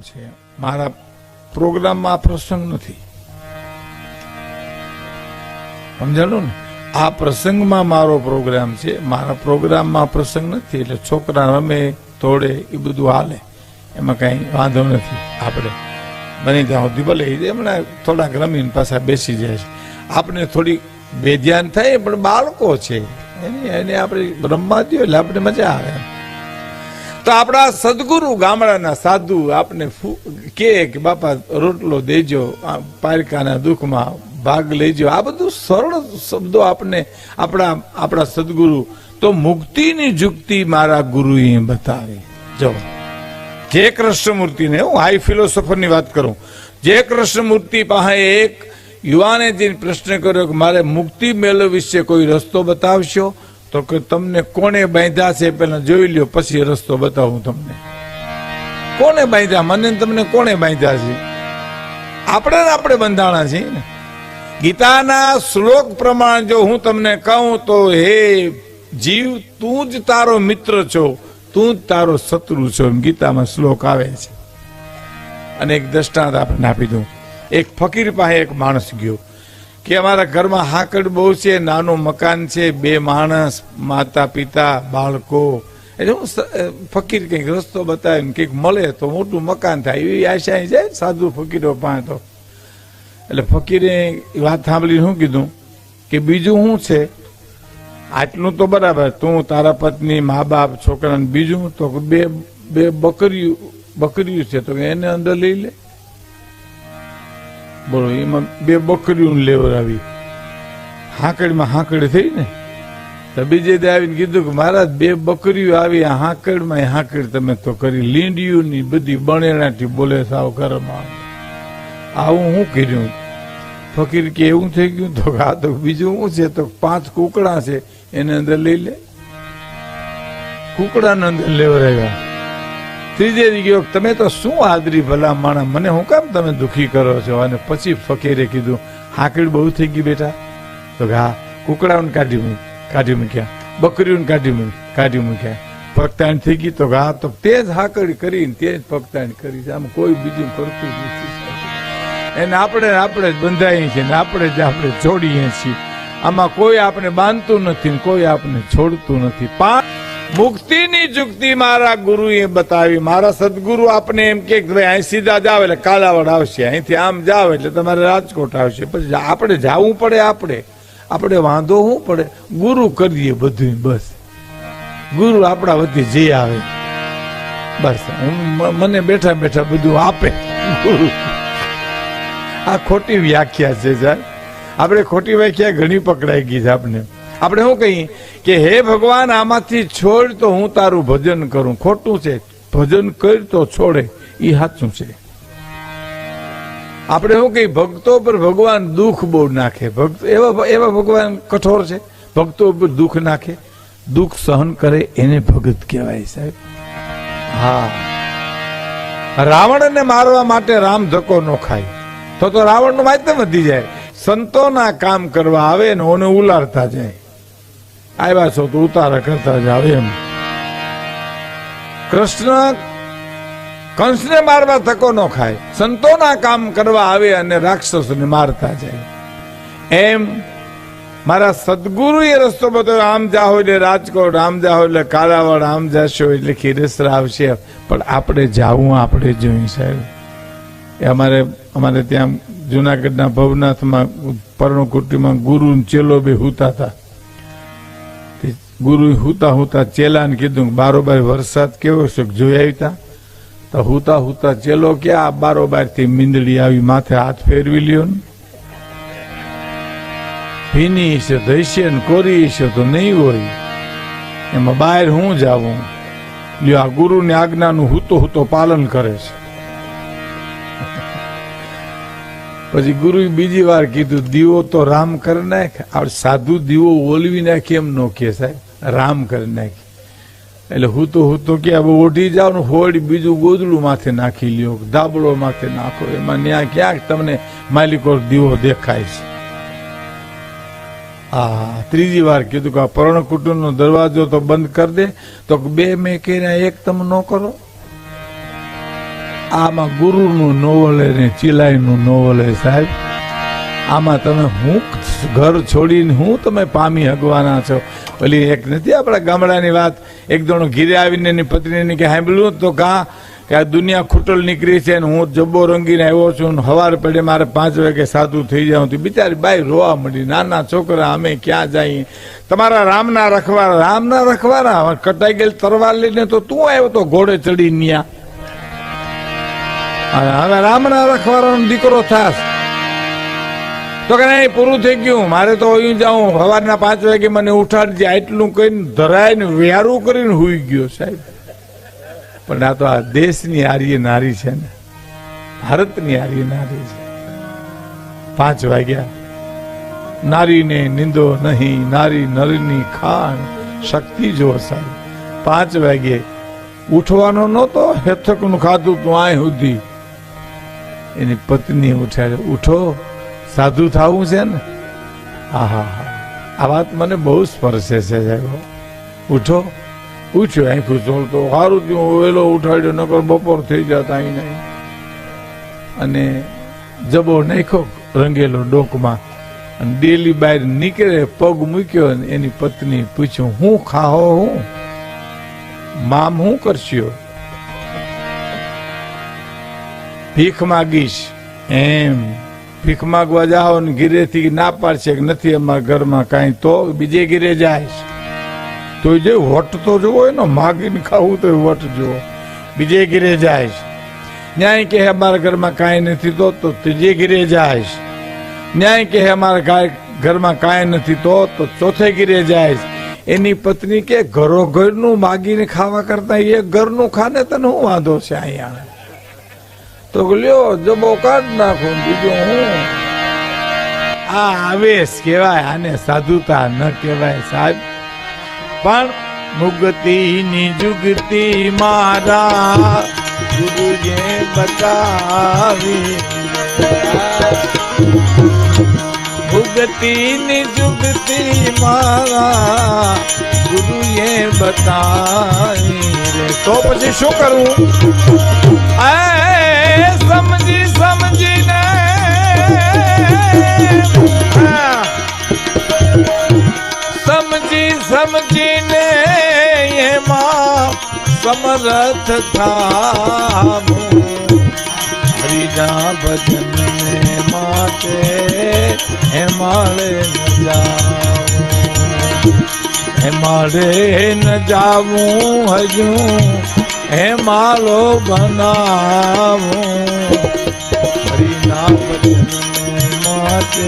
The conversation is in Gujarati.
છે. મારા પ્રોગ્રામમાં આ પ્રસંગ નથી. સમજાણું ને? આ પ્રસંગમાં મારો પ્રોગ્રામ છે. મારા પ્રોગ્રામમાં પ્રસંગ નથી, એટલે છોકરા રમે તોડે એ બધું હાલે. એમાં કઈ વાંધો નથી. આપણે બની ત્યાં સુધી ભલે એમણે થોડાક રમીને પાછા બેસી જાય છે. આપણે થોડી બેધ્યાન થાય, પણ બાળકો છે. એને એને આપણે રમવા દો એટલે આપણે મજા આવે. તો આપણા સદગુરુ ગામડાના સાધુ આપને કે બાપા રોટલો દેજો પારકાના દુઃખમાં ભાગ લેજો. આ બધું સરળ શબ્દો આપને આપણા આપણા સદગુરુ. તો મુક્તિની જુક્તિ મારા ગુરુએ બતાવી. જો. જે કૃષ્ણમૂર્તિને હું હાઈ ફિલોસોફરની વાત કરું. જે કૃષ્ણમૂર્તિ પાસે એક યુવાને જઈને પ્રશ્ન કર્યો કે મારે મુક્તિ મેળવવી વિશે કોઈ રસ્તો બતાવશો? તો કે તમને કોને બાંધ્યા છે પેલા જોઈ લ્યો, પછી રસ્તો બતાવું તમને. કોને બાંધ્યા? મને તમને કોને બાંધ્યા છે? આપણે આપણે બંધાણા છીએ ને. ગીતાના શ્લોક પ્રમાણે જો હું તમને કહું તો, હે જીવ, તું જ તારો મિત્ર છો, તું જ તારો શત્રુ છો. એમ ગીતામાં શ્લોક આવે છે. અને એક દ્રષ્ટાંત આપણને આપી દઉં. એક ફકીર પાસે એક માણસ ગયો. કે અમારા ઘરમાં હાકડ બહુ છે, નાનું મકાન છે, બે માણસ માતા પિતા બાળકો. એટલે હું ફકીર કંઈક રસ્તો બતાવે ને કંઈક મળે તો મોટું મકાન થાય. એવી આશા જાય સાધુ ફકીરો પાસે તો. એટલે ફકીરે વાત સાંભળીને શું કીધું? કે બીજું શું છે? આટલું તો બરાબર. તું, તારા પત્ની મા બાપ છોકરાને બીજું તો બે બે બકરીયું બકરીયું છે તો એને અંદર લઈ લે. બોલો, એમાં બે બકરીઓને લેવડાવી હાંકડમાં હાંકડ થઈ ને? તો બીજે દે આવીને કીધું કે મહારાજ, બે બકરીઓ આવી, આ હાંકડમાં હાંકડ તમે તો કરી લીંડીઓની બધી બણેણાથી બોલે સાવ ઘરમાં આવું હું કર્યું? ફકીર કે એવું થઈ ગયું? તો આ તો બીજું શું છે? તો પાંચ કુકડા છે, એને અંદર લઈ લે. કુકડાને અંદર લેવરાવ્યા ત્રીજે ગયો તમે તો શું આદરી ભલા માણા મને હું કામ તમે દુખી કરો છો? અને પછી ફકીરે કીધું, હાકડી બહુ થઈ ગઈ બેટા. તો હા, કુકડાઓને કાઢી મૂકી, કાઢી મૂક્યા, બકરીઓને કાઢી મૂકી, કાઢી મૂક્યા. પગતાણ થઈ ગઈ તો હા, તો તે જ હાકડી કરીને તે જ પગતાણ કરી છે. આમ કોઈ બીજું કરતું નથી. એને આપણે આપણે જ બંધાઈએ છીએ ને આપણે જ આપણે જોડીએ છીએ. આમાં કોઈ આપણે બાંધતું નથી ને કોઈ આપણે છોડતું નથી. પાંચ મુક્તિની જુક્તિ મારા ગુરુએ બતાવી. મારા સદગુરુ આપને એમ કે ભાઈ, અહીં સીધા જાવ એટલે કાલાવડ આવશે. અહીંથી આમ જાવ એટલે તમારે રાજકોટ આવશે. પછી આપણે જાવું પડે આપણે. આપણે વાંધો શું પડે. ગુરુ કરીએ બધું બસ. ગુરુ આપણા વતી જે આવે. બસ. મને બેઠા બેઠા બધું આપે. ગુરુ. આ ખોટી વ્યાખ્યા છે, સાહેબ. આપણે ખોટી વ્યાખ્યા ઘણી પકડાઈ ગઈ છે આપણે આપણે શું કહીએ? કે હે ભગવાન, આમાંથી છોડ તો હું તારું ભજન કરું. ખોટું છે. ભજન કર તો છોડે. એ સાચું છે. આપણે શું કહીએ? ભક્તો પર ભગવાન દુઃખ બહુ નાખે. ભક્ત એવા એવા ભગવાન કઠોર છે. ભક્તો પર દુઃખ નાખે. દુઃખ સહન કરે એને ભગત કહેવાય સાહેબ. હા. રાવણને મારવા માટે રામ ધક્કો ન ખાય. તો તો રાવણનું માધ્યમ વધી જાય. સંતોના કામ કરવા આવે ને ઓને ઉલારતા જાય. આવ્યા છો તો ઉતારા કરતા જાવ એમ કૃષ્ણ કંસને મારવા તકો ન ખાય સંતોના કામ કરવા આવે અને રાક્ષસોને મારતા જાય એમ મારા સદગુરુ એ રસ્તો બતાવ્યો આમ જાઓ એટલે રાજકોટ આમ જાઓ એટલે કાલાવડ આમ જશો એટલે ખીરેસરા આવશે પણ આપણે જાવું આપણે જોઈ સાહેબ એ અમારે અમારે ત્યાં જુનાગઢના ભવનાથમાં પર્ણકુટીમાં ગુરુ ચેલો બે હુતા હતા ગુરુ હુતા હુતા ચેલાને કીધું, બારોબાર વરસાદ કેવો છે? જોઈ આવી તો હુતા હુતા ચેલો કે, આ બારોબારથી મીંદડી આવી માથે હાથ ફેરવી લ્યો ને. ભીની છે દૈશે ને કોરી છે તો નહીં હોય. એમાં બહાર હું જાવું લ્યો, આ ગુરુની આજ્ઞાનું હુતો હુતો પાલન કરે છે. પછી ગુરુએ બીજી વાર કીધું, દીવો તો રામ કરી નાખ, આ સાધુ દીવો ઓલવી નાખે એમ નો કે સાહેબ. રામ કરી નાખી. એટલે હું તો હું તો કે હવે ઓઢી જાવ ને હોડી બીજું ગોદડું માથે નાખી લ્યો, ધાબળો માથે નાખો. એમાં ત્યાં ક્યાંક તમને માલિકો દીવો દેખાય છે. હા ત્રીજી વાર કીધું કે આ પર્ણ કુટુંબનો દરવાજો તો બંધ કરી દે, તો બે મેં કહીને એક તમે ન કરો. આમાં ગુરુનું નોવલ ને ચિલાઈનું નોવલ સાહેબ. આમાં તમે હું ઘર છોડીને હું તમે પામી હગવાના છો? પેલી એક નથી આપણા ગામડાની વાત? એક દોણો ઘીરે આવીને એની પત્નીને કે સાંભળ્યું તો કા? કે આ દુનિયા ખૂટલ નીકળી છે ને હું જબ્બો રંગીને આવ્યો છું ને હવાર પડે મારે પાંચ વાગે સાધુ થઈ જાઉં તો બિચારી બાઈ રોવા મળી નાના છોકરા, અમે ક્યાં જઈએ તમારા રામના રખવારા રામના રખવારા? કટાઈ ગયેલ તરવાર લઈને તો તું આવ્યો તો ઘોડે ચડી ન્યા. હવે રામના રખવારાનો દીકરો થાસ તો કે નહીં, પૂરું થઈ ગયું. મારે તો અહીં જાઉં સવારના પાંચ વાગે મને ઉઠાડજે, આટલું કહીને ધરાઈને વ્યારું કરીને હુઈ ગયો સાહેબ. પણ આ તો આ દેશની આર્ય નારી છે ને. ભારતની આર્ય નારી છે. પાંચ વાગ્યા. નારીને નિંદો નહીં, નારી નરની ખાણ, શક્તિ જો સાહેબ. પાંચ વાગે ઉઠવાનો નહોતો, હેથકનું ખાધું તું આય સુધી. એની પત્ની ઉઠાડે, ઉઠો. સાધુ થવું છે ને? આહા, આ વાત મને બહુ સ્પર્શે છે, સાહેબ. ઉઠો, ઉઠ્યો આંખું ચોળતો સારું થયું વેલો ઉઠાડ્યો, નકર બપોર થઈ જતા અહીં નહીં અને જબો નાખ્યો રંગેલો ડોકમાં. અને ડેલી બહાર નીકળે, પગ મૂક્યો અને એની પત્ની પૂછ્યું, હું ખાહો હું? મામ હું કરશ્યો? ભીખ માગીશ. એમ. ભીખ માગવા જાઓ ને ગીરેથી ના પાડશે કે નથી અમારા ઘરમાં કાંઈ, તો બીજે ઘીરે જાય તો જે વટ તો જોવો એનો માગીને ખાવું તો વટ જોવો બીજે ઘીરે જાય ન્યાય કે અમારા ઘરમાં કાંઈ નથી તો તો ત્રીજે ઘીરે જાય ન્યાય કે અમારા ઘરમાં કાંઈ નથી તો તો ચોથે ઘીરે જાય એની પત્ની કે ઘરો ઘરનું માગીને ખાવા કરતા એ ઘરનું ખાને તને હું વાંધો છે અહીંયા? તો લ્યો, જબો કાઢ નાખું, બીજું હું? આ આવેશ કહેવાય, આને સાધુતા ન કહેવાય સાહેબ. પણ મુગતીની જુગતી મારા ગુરુજે બતાવી. ભુગતીની જુગતી મારા ગુરુએ બતાવી. તો પછી શું કરવું એ સમજી, સમજીને. સમજી, સમજીને એમાં સમરથ થામું. હરિના ભજન માટે હેમાળે ન જાવું હે માળે ન જાવું હજુ. હે માળો બનાવું. હરિના માટે